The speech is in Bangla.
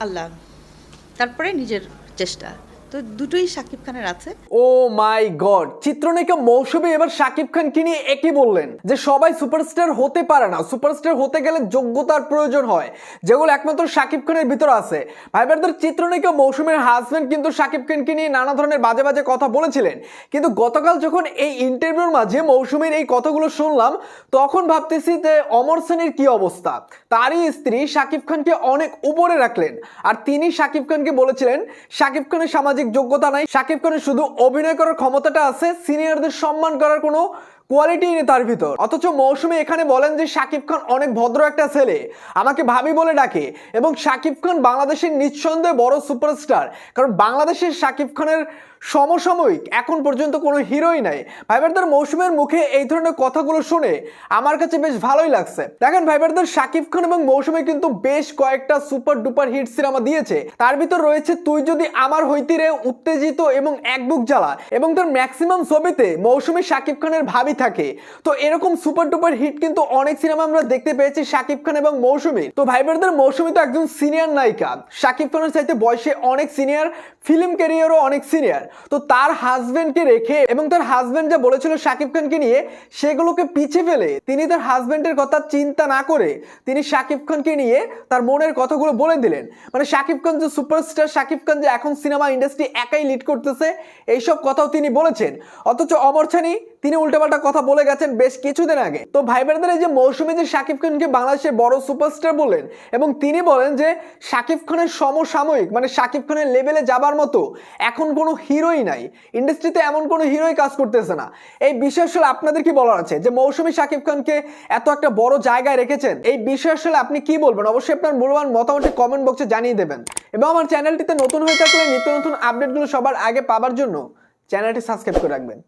আল্লাহ। তারপরে নিজের চেষ্টা। তো দুটোই শাকিব খানের আছে। ও মাই গড, চিত্রনায়িকা মৌসুমী, এবার শাকিব খানকে নিয়ে একই বললেন যে সবাই সুপারস্টার হতে পারে না। সুপারস্টার হতে গেলে যোগ্যতার প্রয়োজন হয়, যেগুলো একমাত্র শাকিব খানের ভিতর আছে। ভাইবারদের চিত্রনায়িকা মৌসুমীর হাজবেন্ড কিন্তু শাকিব খানকে নিয়ে নানা ধরনের বাজে বাজে কথা বলেছিলেন। কিন্তু গতকাল যখন এই ইন্টারভিউর মাঝে মৌসুমীর এই কথাগুলো শুনলাম, তখন ভাবতেছি যে অমর সেনের কি অবস্থা? তারই স্ত্রী শাকিব খানকে অনেক উপরে রাখলেন, আর তিনি শাকিব খানকে বলেছিলেন, শাকিব খানের সামাজিক যোগ্যতা নাই। সাকিব খানের শুধু অভিনয় করার ক্ষমতাটা আছে সিনিয়রদের সম্মান করার কোনো কোয়ালিটি নেই তার ভিতর। অথচ মৌসুমী এখানে বলেন যে শাকিব খান অনেক ভদ্র একটা ছেলে। আমাকে ভাবি বলে ডাকে। এবং শাকিব খান বাংলাদেশের নিঃসন্দেহে বড় সুপারস্টার। কারণ বাংলাদেশের শাকিব খানের সমসাময়িক এখন পর্যন্ত কোনো হিরোই নাই। ভাইবারদার মৌসুমের মুখে এই ধরনের কথাগুলো শুনে আমার কাছে বেশ ভালোই লাগছে। দেখেন ভাইবারদার শাকিব খান এবং মৌসুমে কিন্তু বেশ কয়েকটা সুপার ডুপার হিট সিনেমা দিয়েছে। তার ভিতর রয়েছে তুই যদি আমার হইতি রে উত্তেজিত এবং এক বুক জ্বালা। এবং তার ম্যাক্সিমাম ছবিতে মৌসুমী শাকিব খানের ভাবি থাকে। তো এরকম সুপার ডুপার হিট কিন্তু অনেক সিনেমা আমরা দেখতে পেয়েছি শাকিব খান এবং মৌসুমী। তো ভাইবারদার মৌসুমী তো একজন সিনিয়র নায়িকা। শাকিব খানের চাইতে বয়সে অনেক সিনিয়র ফিল্ম ক্যারিয়ারও অনেক সিনিয়র তো তার হাজবেন্ডকে রেখে এবং তার হাজবেন্ড যা বলেছিল শাকিব খানকে নিয়ে, সেগুলোকে পিছে ফেলে তিনি তার হাজবেন্ডের কথা চিন্তা না করে তিনি শাকিব খানকে নিয়ে তার মনের কথাগুলো বলে দিলেন। মানে শাকিব খান যে সুপারস্টার শাকিব খান যে এখন সিনেমা ইন্ডাস্ট্রি একাই লিড করতেছে, এইসব কথাও তিনি বলেছেন। অথচ অমর ছানি, তিনি উল্টাপাল্টা কথা বলে গেছেন বেশ কিছুদিন আগে। তো ভাই বোনেদের এই যে মৌসুমী যে শাকিব খানকে বাংলাদেশের বড় সুপারস্টার বললেন এবং তিনি বলেন যে শাকিব খানের সমসাময়িক মানে শাকিব খানের লেভেলে যাবার মতো এখন কোনো হিরোই নাই। ইন্ডাস্ট্রিতে এমন কোনো হিরোই কাজ করতেছে না। এই বিষয় আসলে আপনাদের কি বলার আছে? যে মৌসুমী শাকিব খানকে এত একটা বড় জায়গায় রেখেছেন, এই বিষয় আসলে আপনি কি বলবেন? অবশ্যই আপনার মূল্যবান মতামতটি কমেন্ট বক্সে জানিয়ে দেবেন। এবং আমার চ্যানেলটিতে নতুন হয়ে থাকলে নিত্য নতুন আপডেটগুলো সবার আগে পাবার জন্য চ্যানেলটি সাবস্ক্রাইব করে রাখবেন।